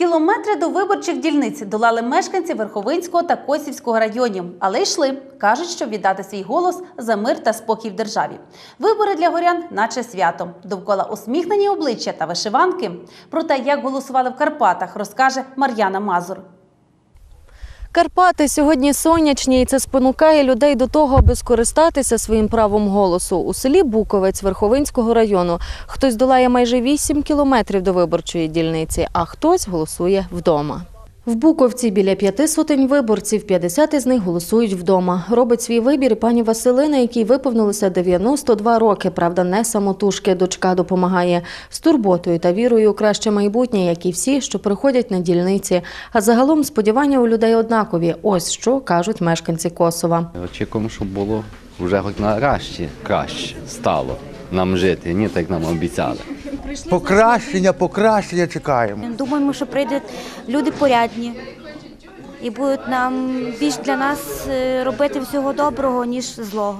Кілометри до виборчих дільниць долали мешканці Верховинського та Косівського районів, але йшли. кажуть, щоб віддати свій голос за мир та спокій в державі. Вибори для горян, наче свято. Довкола усміхнені обличчя та вишиванки. Про те, як голосували в Карпатах, розкаже Мар'яна Мазур. Карпати сьогодні сонячні, і це спонукає людей до того, аби скористатися своїм правом голосу. У селі Буковець Верховинського району хтось долає майже 8 кілометрів до виборчої дільниці, а хтось голосує вдома. В Буковці біля п'яти сотень виборців, 50 із них голосують вдома. Робить свій вибір пані Василина, якій виповнилося 92 роки. Правда, не самотужки. Дочка допомагає з турботою та вірою у краще майбутнє, як і всі, що приходять на дільниці. А загалом сподівання у людей однакові. Ось що кажуть мешканці Косова. Очікуємо, щоб було вже хоч нарешті краще стало нам жити, ні так нам обіцяли. Покращення, покращення чекаємо. Думаємо, що прийдуть люди порядні і будуть нам більш для нас е, робити всього доброго, ніж злого.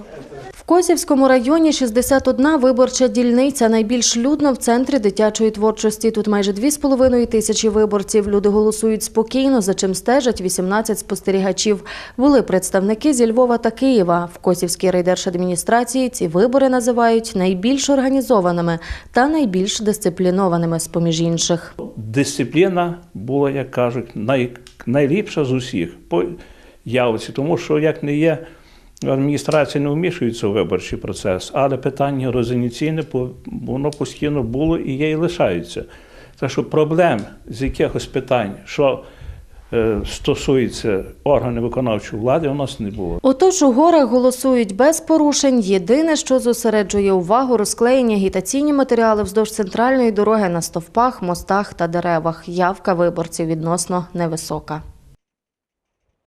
Косівському районі 61 виборча дільниця. Найбільш людно в центрі дитячої творчості. Тут майже 2,5 тисячі виборців. Люди голосують спокійно, за чим стежать 18 спостерігачів. Були представники зі Львова та Києва. В Косівській райдержадміністрації ці вибори називають найбільш організованими та найбільш дисциплінованими з-поміж інших. дисципліна була, як кажуть, най, найліпша з усіх по явці, тому що як не є, адміністрація не вмішується у виборчий процес, але питання по- воно постійно було і є, і лишається. Так що проблем з якихось питань, що е, стосується органів виконавчої влади, у нас не було. Отож у горах голосують без порушень. Єдине, що зосереджує увагу, розклеєні агітаційні матеріали вздовж центральної дороги на стовпах, мостах та деревах. Явка виборців відносно невисока.